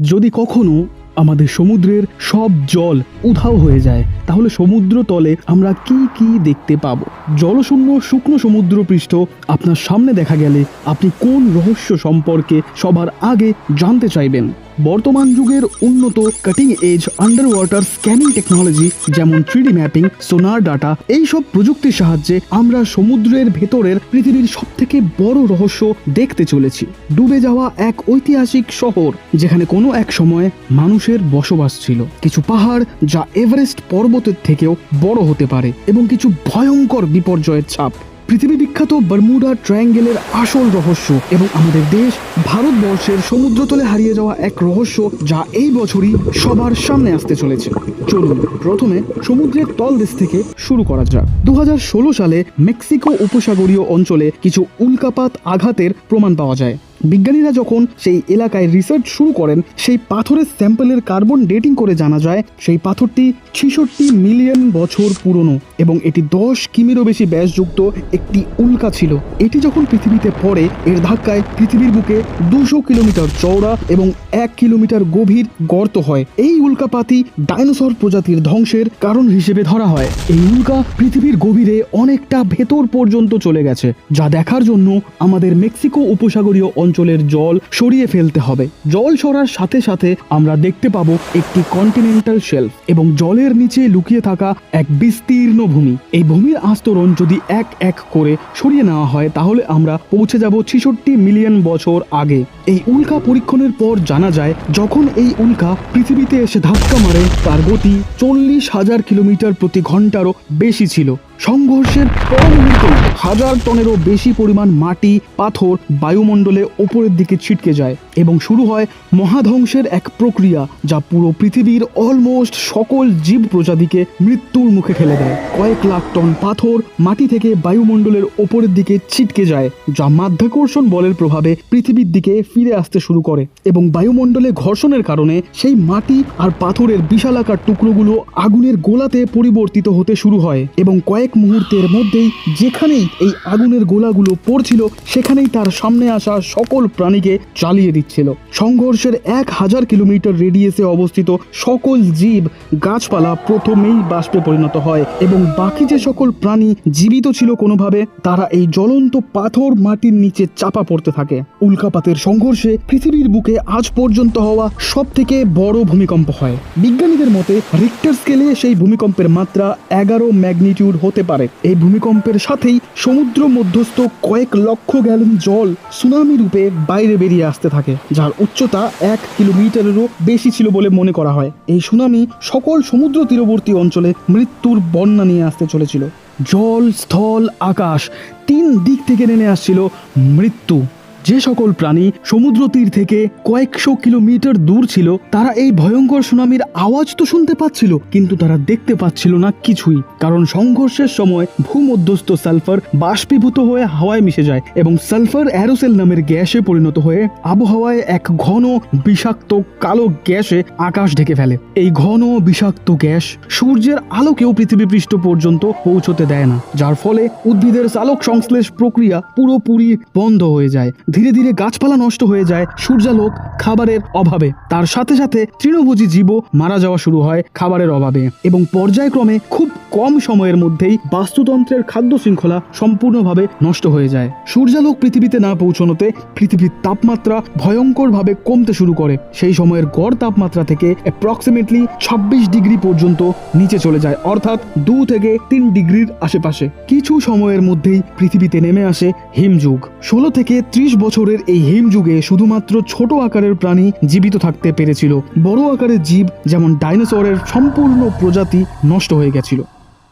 যদি কখনো আমাদের সমুদ্রের সব জল উধাও হয়ে যায়, তাহলে সমুদ্র তলে আমরা কি কি দেখতে পাব? জলশূন্য শুকনো সমুদ্র পৃষ্ঠ, আপনার সামনে দেখা গেলে আপনি কোন রহস্য সম্পর্কে সবার আগে জানতে চাইবেন? বর্তমান যুগের উন্নত cutting edge underwater scanning technology যেমন three D mapping sonar data এইসব প্রযুক্তির সাহায্যে আমরা সমুদ্রের ভেতরের পৃথিবীর সব থেকে বড় রহস্য দেখতে চলেছি। ডুবে যাওয়া এক ঐতিহাসিক শহর, যেখানে কোনো এক সময় মানুষের বসবাস ছিল। কিছু পাহাড় যা এভারেস্ট পর্বতের থেকেও বড় হতে পারে এবং কিছু ভয়ঙ্কর বিপর্যয়ের ছাপ। পৃথিবী বিখ্যাত বারমুডা ট্রায়াঙ্গেলের আসল রহস্য এবং আমাদের দেশ ভারতবর্ষের সমুদ্রতলে হারিয়ে যাওয়া এক রহস্য যা এই বছরই সবার সামনে আসতে চলেছে। চলুন প্রথমে সমুদ্রের তল দেশ থেকে শুরু করা যাক। দু হাজার ষোলো সালে মেক্সিকো উপসাগরীয় অঞ্চলে কিছু উল্কাপাত আঘাতের প্রমাণ পাওয়া যায়। বিজ্ঞানীরা যখন সেই এলাকায় রিসার্চ শুরু করেন, সেই পাথরের স্যাম্পলের কার্বন ডেটিং করে জানা যায়, সেই পাথরটি ছিষট্টি মিলিয়ন বছর পুরনো এবং এটি দশ কিমিরও বেশি ব্যাসযুক্ত একটি উল্কা ছিল। এটি যখন পৃথিবীতে পড়ে, এর ধাক্কায় পৃথিবীর বুকে দুশো কিলোমিটার চওড়া এবং এক কিলোমিটার গভীর গর্ত হয়। এই উল্কাপাতি ডাইনোসর প্রজাতির ধ্বংসের কারণ হিসেবে ধরা হয়। এই উল্কা পৃথিবীর গভীরে অনেকটা ভেতর পর্যন্ত চলে গেছে, যা দেখার জন্য আমাদের মেক্সিকো উপসাগরীয় অঞ্চলের জল সরিয়ে ফেলতে হবে। জল সরার সাথে সাথে আমরা দেখতে পাবো একটি কন্টিনেন্টাল শেলফ এবং জলের নিচে লুকিয়ে থাকা এক বিস্তীর্ণ ভূমি। এই ভূমির আস্তরণ যদি এক এক করে সরিয়ে নেওয়া হয়, তাহলে আমরা পৌঁছে যাব ছিষট্টি মিলিয়ন বছর আগে। এই উল্কা পরীক্ষণের পর জানা যায়, যখন এই উল্কা পৃথিবীতে এসে ধাক্কা মারে, তার গতি চল্লিশ হাজার কিলোমিটার প্রতি ঘন্টারও বেশি ছিল। সংঘর্ষের পরমুহূর্তে হাজার টনেরও বেশি পরিমাণ মাটি পাথর বায়ুমণ্ডলে ওপরের দিকে ছিটকে যায়। এবং শুরু হয় মহাধ্বংসের এক প্রক্রিয়া যা পুরো পৃথিবীর অলমোস্ট সকল জীব প্রজাতিকে মৃত্যুর মুখে ঠেলে দেয়। কয়েক লাখ টন পাথর মাটি থেকে বায়ুমণ্ডলের ওপরের দিকে ছিটকে যায়, যা মাধ্যাকর্ষণ বলের প্রভাবে পৃথিবীর দিকে ফিরে আসতে শুরু করে এবং বায়ুমণ্ডলে ঘর্ষণের কারণে সেই মাটি আর পাথরের বিশালাকার টুকরোগুলো আগুনের গোলাতে পরিবর্তিত হতে শুরু হয় এবং কয়েক মুহূর্তের মধ্যেই যেখানেই এই আগুনের গোলাগুলো পড়ছিল, সেখানেই তার সামনে আসা সকল প্রাণীকে জ্বালিয়ে দিচ্ছিল। সংঘর্ষের এক হাজার কিলোমিটার রেডিয়েসে অবস্থিত সকল জীব গাছপালা প্রথমেই বাষ্পে পরিণত হয় এবং বাকি যে সকল প্রাণী জীবিত ছিল কোনোভাবে, তারা এই জ্বলন্ত পাথর মাটির নিচে চাপা পড়তে থাকে। উল্কাপাতের সংঘর্ষে পৃথিবীর বুকে আজ পর্যন্ত হওয়া সব থেকে বড় ভূমিকম্প হয়। বিজ্ঞানীদের মতে রিক্টার স্কেলে সেই ভূমিকম্পের মাত্রা এগারো ম্যাগনিটিউড হতে পারে। এই ভূমিকম্পের সাথেই সমুদ্র মধ্যস্থ কয়েক লক্ষ গ্যালন জল সুনামি রূপে বাইরে বেরিয়ে আসতে থাকে। যার উচ্চতা এক কিলোমিটারেরও বেশি ছিল বলে মনে করা হয়। এই সুনামি সকল সমুদ্র তীরবর্তী অঞ্চলে মৃত্যুর বন্যা নিয়ে আসতে চলেছিল। জল, স্থল, আকাশ তিন দিক থেকে নেমে আসছিল মৃত্যু। যে সকল প্রাণী সমুদ্র তীর থেকে কয়েকশো কিলোমিটার দূর ছিল, তারা এই ভয়ঙ্কর সুনামির আওয়াজ তো শুনতে পাচ্ছিল, কিন্তু তারা দেখতে পাচ্ছিল না কিছুই, কারণ সংঘর্ষের সময় ভূমধ্যস্থ সালফার বাষ্পীভূত হয়ে হাওয়ায় মিশে যায় এবং সালফার অ্যারোসেল নামের গ্যাসে পরিণত হয়ে আবহাওয়ায় এক ঘন বিষাক্ত কালো গ্যাসে আকাশ ঢেকে ফেলে। এই ঘন বিষাক্ত গ্যাস সূর্যের আলোকেও পৃথিবী পৃষ্ঠ পর্যন্ত পৌঁছতে দেয় না, যার ফলে উদ্ভিদের সালোক সংশ্লেষ প্রক্রিয়া পুরোপুরি বন্ধ হয়ে যায়। ধীরে ধীরে গাছপালা নষ্ট হয়ে যায়, সূর্যালোক, খাবারের অভাবে। তার সাথে সাথে তৃণভোজী জীবও মারা যাওয়া শুরু হয় খাবারের অভাবে। এবং পর্যায়ক্রমে খুব কম সময়ের মধ্যেই বাস্তুতন্ত্রের খাদ্য শৃঙ্খলা সম্পূর্ণভাবে নষ্ট হয়ে যায়। সূর্যালোক পৃথিবীতে না পৌঁছনোতে পৃথিবীর তাপমাত্রা ভয়ঙ্করভাবে কমতে শুরু করে। সেই সময়ের গড় তাপমাত্রা থেকে অ্যাপ্রক্সিমেটলি ছাব্বিশ ডিগ্রি পর্যন্ত নিচে চলে যায়, অর্থাৎ দু থেকে তিন ডিগ্রির আশেপাশে। কিছু সময়ের মধ্যেই পৃথিবীতে নেমে আসে হিমযুগ। ষোলো থেকে ত্রিশ বছরের এই হিমযুগে শুধুমাত্র ছোট আকারের প্রাণী জীবিত থাকতে পেরেছিল। বড় আকারের জীব, যেমন ডাইনোসরের সম্পূর্ণ প্রজাতি নষ্ট হয়ে গেছিল।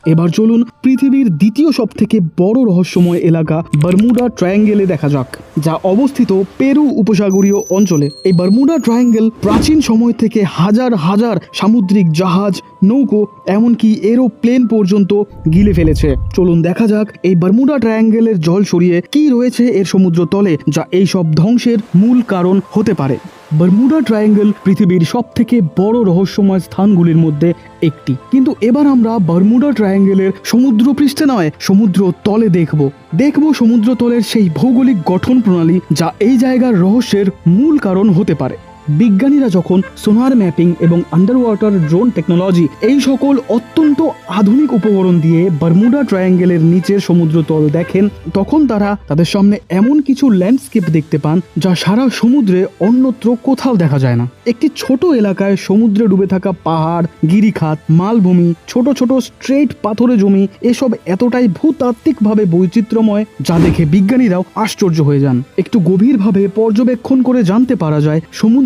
এবার চলুন পৃথিবীর দ্বিতীয় সবথেকে বড় রহস্যময় এলাকা বারমুডা ট্রায়াঙ্গেলে দেখা যাক, যা অবস্থিত পেরু উপসাগরীয় অঞ্চলে। এই বারমুডা ট্রায়াঙ্গেল প্রাচীন সময় থেকে হাজার হাজার সামুদ্রিক জাহাজ, নৌকো, এমনকি এরোপ্লেন পর্যন্ত গিলে ফেলেছে। চলুন দেখা যাক এই বারমুডা ট্রায়াঙ্গেলের জল সরিয়ে কি রয়েছে এর সমুদ্র তলে যা এই সব ধ্বংসের মূল কারণ হতে পারে। বারমুডা ট্রায়াঙ্গেল পৃথিবীর সব থেকে বড় রহস্যময় স্থানগুলির মধ্যে একটি। কিন্তু এবার আমরা বারমুডা ট্রায়াঙ্গেলের সমুদ্র পৃষ্ঠে নয়, সমুদ্র তলে দেখব। দেখব সমুদ্র তলের সেই ভৌগোলিক গঠন প্রণালী যা এই জায়গার রহস্যের মূল কারণ হতে পারে। বিজ্ঞানীরা যখন সোনার ম্যাপিং এবং আন্ডার ওয়াটার ড্রোন টেকনোলজি এই সকল অত্যন্ত আধুনিক উপকরণ দিয়ে বারমুডা ট্রায়াঙ্গেলের নিচের সমুদ্রতল দেখেন, তখন তারা তাদের সামনে এমন কিছু ল্যান্ডস্কেপ দেখতে পান যা সারা সমুদ্রে অন্যত্র কোথাও দেখা যায় না। একটি ছোট এলাকায় সমুদ্রে ডুবে থাকা পাহাড়, গিরিখাত, মালভূমি, ছোট ছোট স্ট্রেট পাথরে জমি এসব এতটাই ভূতাত্ত্বিকভাবে বৈচিত্র্যময় যা দেখে বিজ্ঞানীরাও আশ্চর্য হয়ে যান। একটু গভীরভাবে পর্যবেক্ষণ করে জানতে পারা যায়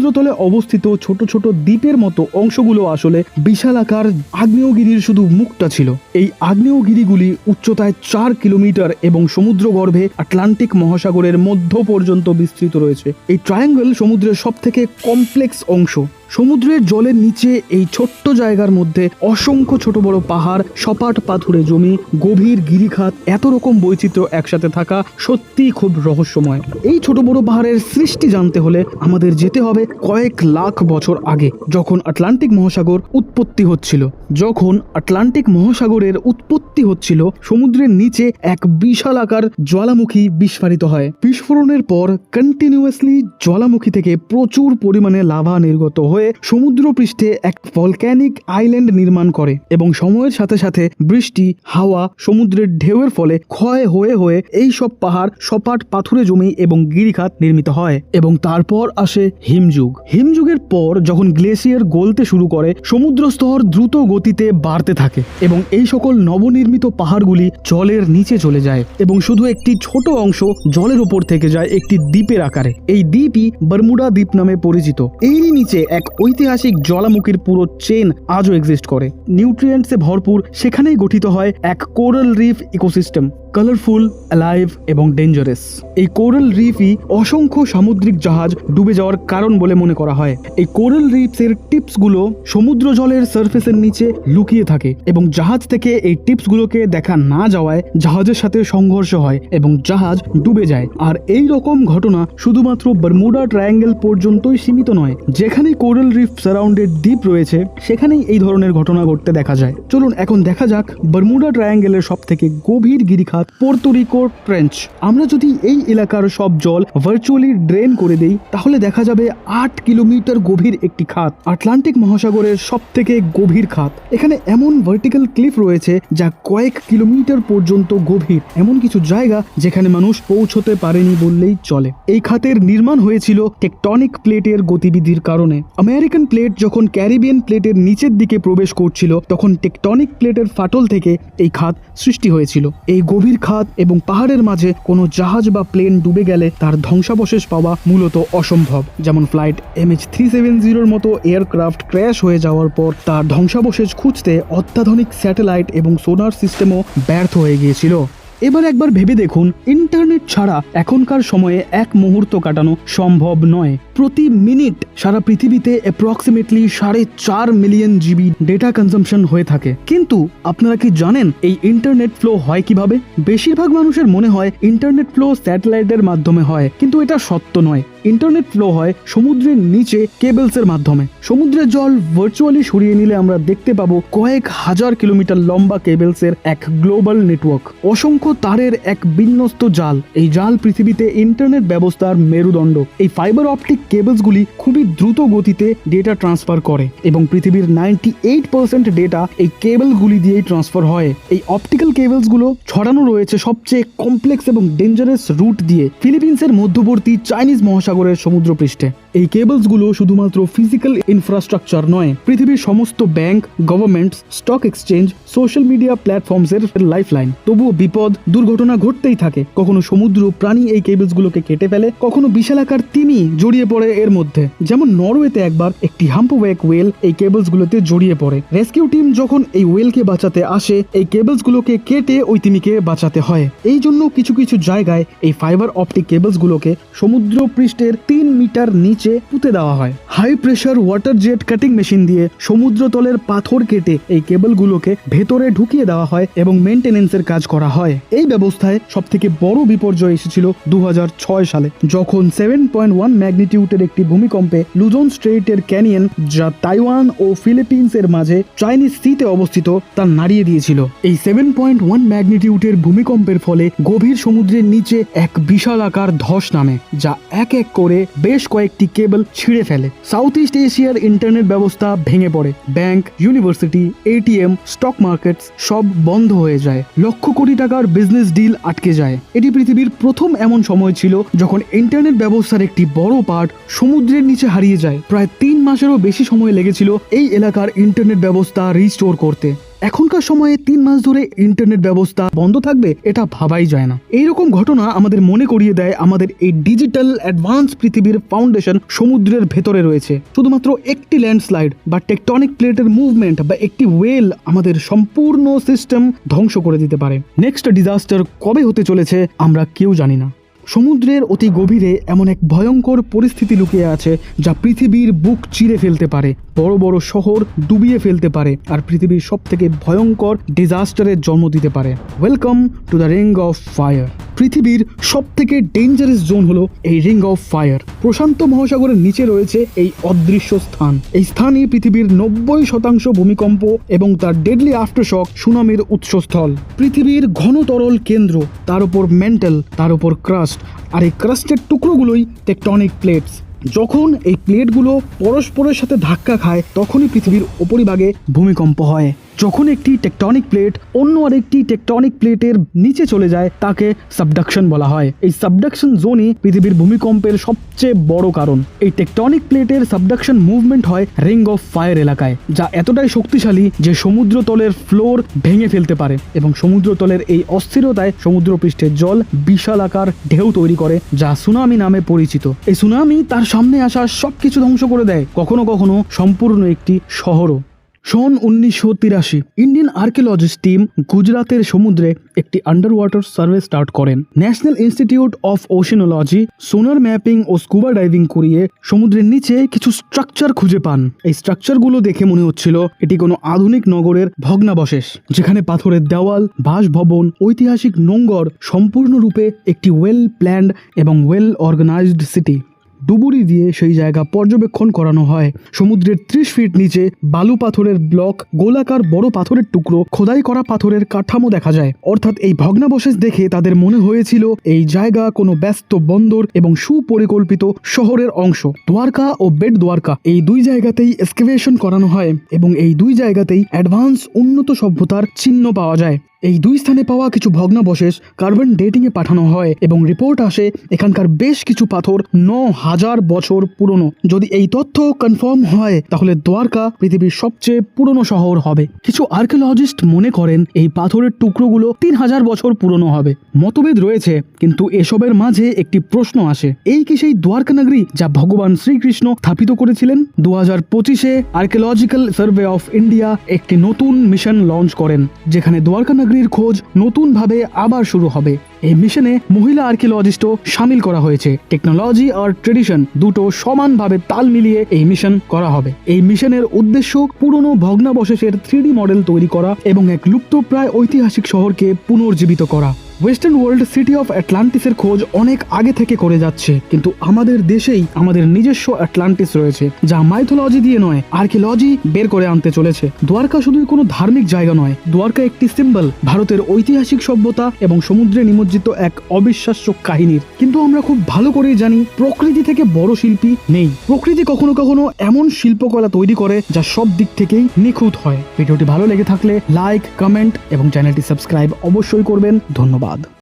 সমুদ্রতলে অবস্থিত ছোট ছোট দ্বীপের মতো অংশগুলো আসলে বিশাল আকার আগ্নেয়গিরির শুধু মুখটা ছিল। এই আগ্নেয়গিরিগুলি উচ্চতায় চার কিলোমিটার এবং সমুদ্রগর্ভে আটলান্টিক মহাসাগরের মধ্য পর্যন্ত বিস্তৃত রয়েছে। এই ট্রায়াঙ্গেল সমুদ্রের সব থেকে কমপ্লেক্স অংশ। সমুদ্রের জলের নিচে এই ছোট্ট জায়গার মধ্যে অসংখ্য ছোট বড় পাহাড়, সপাট পাথুরে জমি, গভীর গিরিখাত, এত রকম বৈচিত্র্য একসাথে থাকা সত্যিই খুব রহস্যময়। এই ছোট বড় পাহাড়ের সৃষ্টি জানতে হলে আমাদের যেতে হবে কয়েক লাখ বছর আগে, যখন আটলান্টিক মহাসাগর উৎপত্তি হচ্ছিল। যখন আটলান্টিক মহাসাগরের উৎপত্তি হচ্ছিল, সমুদ্রের নিচে এক বিশাল আকার জ্বালামুখী বিস্ফারিত হয়। বিস্ফোরণের পর কন্টিনিউয়াসলি জ্বালামুখী থেকে প্রচুর পরিমাণে লাভা নির্গত সমুদ্রপৃষ্ঠে এক ভলক্যানিক আইল্যান্ড নির্মাণ করে এবং সময়ের সাথে সাথে বৃষ্টি, হাওয়া, সমুদ্রের ঢেউয়ের ফলে ক্ষয় হয়ে হয়ে এই সব পাহাড় সপাট পাথুরে জমি এবং গিরিখাত নির্মিত হয় এবং তারপর আসে হিমযুগ। হিমযুগের পর যখন গ্লেসিয়ার গলতে শুরু করে সমুদ্র স্তর দ্রুত গতিতে বাড়তে থাকে এবং এই সকল নবনির্মিত পাহাড়গুলি জলের নিচে চলে যায় এবং শুধু একটি ছোট অংশ জলের উপর থেকে যায় একটি দ্বীপের আকারে। এই দ্বীপই বারমুডা দ্বীপ নামে পরিচিত। এরই নিচে এক ঐতিহাসিক জলামুখীর পুরো চেন আজও এক্সিস্ট করে। নিউট্রিয়েন্টসে ভরপুর, সেখানেই গঠিত হয় এক coral reef ecosystem colourful alive এবং ডেঞ্জারাস এই কোরাল রিফই অসংখ্য সামুদ্রিক জাহাজ ডুবে যাওয়ার কারণ বলে মনে করা হয়। এই কোরাল রিফসের টিপসগুলো সমুদ্র জলের সারফেসের নিচে লুকিয়ে থাকে এবং জাহাজ থেকে এই টিপসগুলোকে দেখা না যাওয়ায় জাহাজের সাথে সংঘর্ষ হয় এবং জাহাজ ডুবে যায়। আর এই রকম ঘটনা শুধুমাত্র বারমুডা ট্রায়াঙ্গেল পর্যন্তই সীমিত নয় যেখানে কোরাল রিফ সারাউন্ডেড দ্বীপ রয়েছে, সেখানেই এই ধরনের ঘটনা ঘটতে দেখা যায়। চলুন এখন দেখা যাক বারমুডা ট্রায়াঙ্গেলের সব থেকে গভীর গিরিখাত পোর্তোরিকো ট্রেঞ্চ আমরা যদি এই এলাকার সব জল ভার্চুয়ালি ড্রেন করে দেই, তাহলে দেখা যাবে আট কিলোমিটার গভীর একটি খাত। আটলান্টিক মহাসাগরের সব থেকে গভীর খাত। এখানে এমন ভার্টিক্যাল ক্লিফ রয়েছে যা কয়েক কিলোমিটার পর্যন্ত গভীর। এমন কিছু জায়গা যেখানে মানুষ পৌঁছতে পারেনি বললেই চলে। এই খাতের নির্মাণ হয়েছিল টেকটনিক প্লেটের গতিবিধির কারণে। আমেরিকান প্লেট যখন ক্যারিবিয়ান প্লেটের নিচের দিকে প্রবেশ করছিল, তখন টেকটনিক প্লেটের ফাটল থেকে এই খাত সৃষ্টি হয়েছিল। এই গভীর খাত এবং পাহাড়ের মাঝে কোনো জাহাজ বা প্লেন ডুবে গেলে তার ধ্বংসাবশেষ পাওয়া মূলত অসম্ভব। যেমন flight M H three seven জিরোর মতো এয়ারক্রাফট ক্র্যাশ হয়ে যাওয়ার পর তার ধ্বংসাবশেষ খুঁজতে অত্যাধুনিক স্যাটেলাইট এবং সোনার সিস্টেমও ব্যর্থ হয়ে গিয়েছিল। এবার একবার ভেবে দেখুন ইন্টারনেট ছাড়া এখনকার সময়ে এক মুহূর্ত কাটানো সম্ভব নয়। প্রতি মিনিট সারা পৃথিবীতে অ্যাপ্রক্সিমেটলি সাড়ে চার মিলিয়ন জিবি ডেটা কনজামশন হয়ে থাকে। কিন্তু আপনারা কি জানেন এই ইন্টারনেট ফ্লো হয় কীভাবে? বেশিরভাগ মানুষের মনে হয় ইন্টারনেট ফ্লো স্যাটেলাইটের মাধ্যমে হয়, কিন্তু এটা সত্য নয়। ইন্টারনেট ফ্লো হয় সমুদ্রের নিচে কেবলসের মাধ্যমে। সমুদ্রের জল ভার্চুয়ালি সরিয়ে নিলে আমরা দেখতে পাবো কয়েক হাজার কিলোমিটার লম্বা কেবলসের এক গ্লোবাল নেটওয়ার্ক অসংখ্য তারের এক বিন্যস্ত জাল। এই জাল পৃথিবীতে ইন্টারনেট ব্যবস্থার মেরুদণ্ড। এই ফাইবার অপটিক কেবলসগুলি খুবই দ্রুত গতিতে ডেটা ট্রান্সফার করে এবং পৃথিবীর নাইনটি এইট পার্সেন্ট ডেটা এই কেবলগুলি দিয়েই ট্রান্সফার হয়। এই অপটিক্যাল কেবলসগুলো ছড়ানো রয়েছে সবচেয়ে কমপ্লেক্স এবং ডেঞ্জারাস রুট দিয়ে। ফিলিপিন্সের মধ্যবর্তী চাইনিজ মহাসাগরের সমুদ্রপৃষ্ঠে। এই কেবলসগুলো শুধুমাত্র ফিজিক্যাল ইনফ্রাস্ট্রাকচার নয়, পৃথিবীর সমস্ত bank, government, stock exchange, social media প্ল্যাটফর্মসের lifeline. তবুও বিপদ, দুর্ঘটনা ঘটতেই থাকে। কখনো সমুদ্র প্রাণী এই কেবলসগুলোকে কেটে ফেলে, কখনো বিশালাকার তিমি জড়িয়ে পড়ে এর মধ্যে। যেমন নরওয়েতে একবার একটি হাম্পওয়েক ওয়েল এই কেবলসগুলোতে জড়িয়ে পড়ে। রেস্কিউ টিম যখন এই ওয়েলকে বাঁচাতে আসে, এই কেবলসগুলোকে কেটে ওই তিমিকে বাঁচাতে হয়। এই জন্য কিছু কিছু জায়গায় এই ফাইবার অপটিক কেবলসগুলোকে সমুদ্র পৃষ্ঠের তিন মিটার নিচে পুঁতে দেওয়া হয়। High pressure water jet cutting machine দিয়ে সমুদ্রতলের পাথর কেটে এই কেবলগুলোকে ভেতরে ঢুকিয়ে দেওয়া হয় এবং মেনটেনেন্সের কাজ করা হয়। এই ব্যবস্থায় সব থেকে বড় বিপর্যয় এসেছিল দু হাজার ছয় সালে, যখন সেভেন পয়েন্ট ওয়ান ম্যাগনিটিউডের একটি ভূমিকম্পে লুজন স্ট্রেইটের ক্যানিয়ন যা তাইওয়ান ও ফিলিপিন্সের মাঝে চাইনিজ সিতে অবস্থিত তা নাড়িয়ে দিয়েছিল। এই সেভেন পয়েন্ট ওয়ান ম্যাগনিটিউডের ভূমিকম্পের ফলে গভীর সমুদ্রের নিচে এক বিশাল আকার ধস নামে, যা এক এক ব্রেক করে বেশ কয়েকটি কেবল ছিঁড়ে ফেলে। সাউথ ইস্ট এশিয়ার ইন্টারনেট ব্যবস্থা ভেঙে পড়ে। Bank university ATM stock markets সব বন্ধ হয়ে যায়। লক্ষ কোটি টাকার বিজনেস ডিল আটকে যায়। এটি পৃথিবীর প্রথম এমন সময় ছিল যখন ইন্টারনেট ব্যবস্থার একটি বড় পার্ট সমুদ্রের নিচে হারিয়ে যায়। প্রায় তিন মাসেরও বেশি সময় লেগেছিল এই এলাকার ইন্টারনেট ব্যবস্থা রিস্টোর করতে। এখনকার সময়ে তিন মাস ধরে ইন্টারনেট ব্যবস্থা বন্ধ থাকবে, এটা ভাবাই যায় না। এইরকম ঘটনা আমাদের মনে করিয়ে দেয় আমাদের এই ডিজিটাল অ্যাডভান্স পৃথিবীর ফাউন্ডেশন সমুদ্রের ভেতরে রয়েছে। শুধুমাত্র একটি ল্যান্ডস্লাইড বা টেকটনিক প্লেটের মুভমেন্ট বা একটি ওয়েল আমাদের সম্পূর্ণ সিস্টেম ধ্বংস করে দিতে পারে। নেক্সট ডিজাস্টার কবে হতে চলেছে আমরা কেউ জানি না। সমুদ্রের অতি গভীরে এমন এক ভয়ঙ্কর পরিস্থিতি লুকিয়ে আছে যা পৃথিবীর বুক চিরে ফেলতে পারে, বড় বড় শহর ডুবিয়ে ফেলতে পারে, আর পৃথিবীর সবথেকে ভয়ঙ্কর ডিজাস্টারের জন্ম দিতে পারে। Welcome to the ring of fire পৃথিবীর সব থেকে ডেঞ্জারাস জোন হলো এই রিং অফ ফায়ার প্রশান্ত মহাসাগরের নিচে রয়েছে এই অদৃশ্য স্থান। এই স্থানই পৃথিবীর নব্বই শতাংশ ভূমিকম্প এবং তার ডেডলি আফটারশক সুনামির উৎসস্থল। পৃথিবীর ঘন তরল কেন্দ্র, তার উপর মেন্টাল তার উপর ক্রাস্ট আর এই ক্রাস্টের টুকরোগুলোই টেকটনিক প্লেটস যখন এই প্লেটগুলো পরস্পরের সাথে ধাক্কা খায়, তখনই পৃথিবীর উপরিভাগে ভূমিকম্প হয়। যখন একটি টেকটনিক প্লেট অন্য আরেকটি টেকটনিক প্লেটের নিচে চলে যায়, তাকে সাবডাকশন বলা হয়। এই সাবডাকশন জোনই পৃথিবীর ভূমিকম্পের সবচেয়ে বড় কারণ। এই টেকটনিক প্লেটের সাবডাকশন মুভমেন্ট হয় রিং অফ ফায়ার এলাকায়, যা এতটাই শক্তিশালী যে সমুদ্রতলের ফ্লোর ভেঙে ফেলতে পারে এবং সমুদ্রতলের এই অস্থিরতায় সমুদ্রপৃষ্ঠের জল বিশাল আকার ঢেউ তৈরি করে, যা সুনামি নামে পরিচিত। এই সুনামি তার সামনে আসা সবকিছু ধ্বংস করে দেয়, কখনো কখনো সম্পূর্ণ একটি শহরও। সন উনিশশো তিরাশি। ইন্ডিয়ান আর্কিওলজিস্ট টিম গুজরাতের সমুদ্রে একটি আন্ডার ওয়াটার সার্ভে স্টার্ট করেন। National Institute of Oceanography sonar mapping O scuba diving করিয়ে সমুদ্রের নিচে কিছু স্ট্রাকচার খুঁজে পান। এই স্ট্রাকচারগুলো দেখে মনে হচ্ছিল এটি কোনো আধুনিক নগরের ভগ্নাবশেষ, যেখানে পাথরের দেওয়াল, বাসভবন, ঐতিহাসিক নোঙ্গর সম্পূর্ণরূপে একটি ওয়েল প্ল্যান্ড এবং ওয়েল অর্গানাইজড সিটি ডুবুরি দিয়ে সেই জায়গা পর্যবেক্ষণ করানো হয়। সমুদ্রের ত্রিশ ফিট নিচে বালু পাথরের ব্লক গোলাকার বড় পাথরের টুকরো, খোদাই করা পাথরের কাঠামো দেখা যায়। অর্থাৎ এই ভগ্নাবশেষ দেখে তাদের মনে হয়েছিল এই জায়গা কোনো ব্যস্ত বন্দর এবং সুপরিকল্পিত শহরের অংশ। দ্বারকা ও বেড দ্বারকা এই দুই জায়গাতেই এক্সকেভেশন করানো হয় এবং এই দুই জায়গাতেই অ্যাডভান্স উন্নত সভ্যতার চিহ্ন পাওয়া যায়। এই দুই স্থানে পাওয়া কিছু ভগ্নাবশেষ কার্বন ডেটিংয়ে পাঠানো হয় এবং রিপোর্ট আসে এখানকার বেশ কিছু পাথর ন হাজার বছর পুরনো। যদি এই তথ্য কনফার্ম হয়, তাহলে দ্বারকা পৃথিবীর সবচেয়ে পুরনো শহর হবে। কিছু আর্কিওলজিস্ট মনে করেন এই পাথরের টুকরোগুলো তিন হাজার বছর পুরনো হবে। মতভেদ রয়েছে, কিন্তু এসবের মাঝে একটি প্রশ্ন আসে। এই কি সেই দ্বারকা নগরী যা ভগবান শ্রীকৃষ্ণ স্থাপিত করেছিলেন? দু হাজার পঁচিশে আর্কিওলজিক্যাল সার্ভে অফ ইন্ডিয়া একটি নতুন মিশন লঞ্চ করেন, যেখানে দ্বারকা নগরীর খোঁজ নতুনভাবে আবার শুরু হবে। এই মিশনে মহিলা আর্কিওলজিস্টও সামিল করা হয়েছে। টেকনোলজি আর ট্রেডিশন দুটো সমানভাবে তাল মিলিয়ে এই মিশন করা হবে। এই মিশনের উদ্দেশ্য পুরনো ভগ্নাবশেষের থ্রি মডেল তৈরি করা এবং এক লুপ্তপ্রায় ঐতিহাসিক শহরকে পুনর্জীবিত করা। ওয়েস্টার্ন ওয়ার্ল্ড সিটি অফ অ্যাটলান্টিসের খোঁজ অনেক আগে থেকে করে যাচ্ছে, কিন্তু আমাদের দেশেই আমাদের নিজস্ব অ্যাটলান্টিস রয়েছে, যা মাইথোলজি দিয়ে নয় আর্কিওলজি বের করে আনতে চলেছে। দ্বারকা শুধুই কোনো ধার্মিক জায়গা নয়, দ্বারকা একটি সিম্বল ভারতের ঐতিহাসিক সভ্যতা এবং সমুদ্রে নিমজ্জিত এক অবিশ্বাস্য কাহিনীর। কিন্তু আমরা খুব ভালো করেই জানি, প্রকৃতি থেকে বড় শিল্পী নেই। প্রকৃতি কখনো কখনো এমন শিল্পকলা তৈরি করে, যা সব দিক থেকেই নিখুঁত হয়। ভিডিওটি ভালো লেগে থাকলে লাইক কমেন্ট এবং চ্যানেলটি সাবস্ক্রাইব অবশ্যই করবেন। ধন্যবাদ। بعد۔